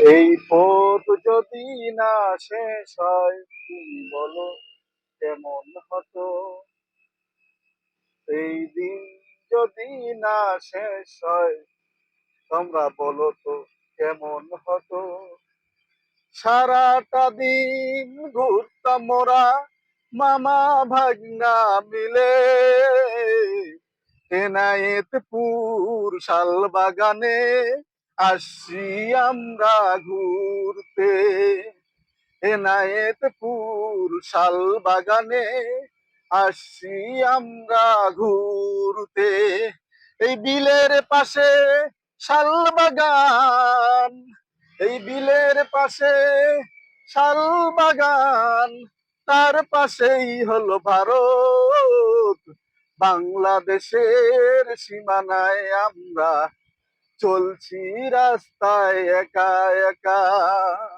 এই পথ যদি না শেষ হয়, তুমি বলো কেমন হতো? এই দিন যদি না শেষ হয়, তোমরা বলো তো কেমন হতো? সারাটা দিন ঘুরতাম মোরা মামা ভাগনা মিলে। এনায়েতপুর শাল বাগানে আসছি আমরা ঘুরতে। এনায়েতপুর শাল বাগানে আসছি আমরা ঘুরতে। এই বিলের পাশে শাল বাগান, এই বিলের পাশে শাল বাগান, তার পাশেই হলো ভারত। বাংলাদেশের সীমানায় আমরা চলছি রাস্তায় একা একা।